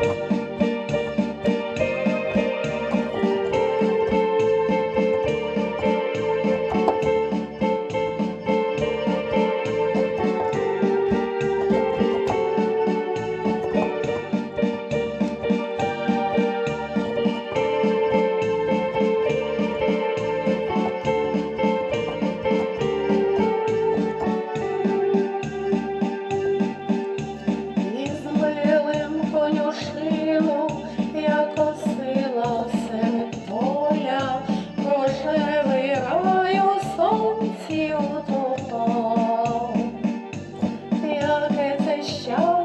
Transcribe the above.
好。Це щастя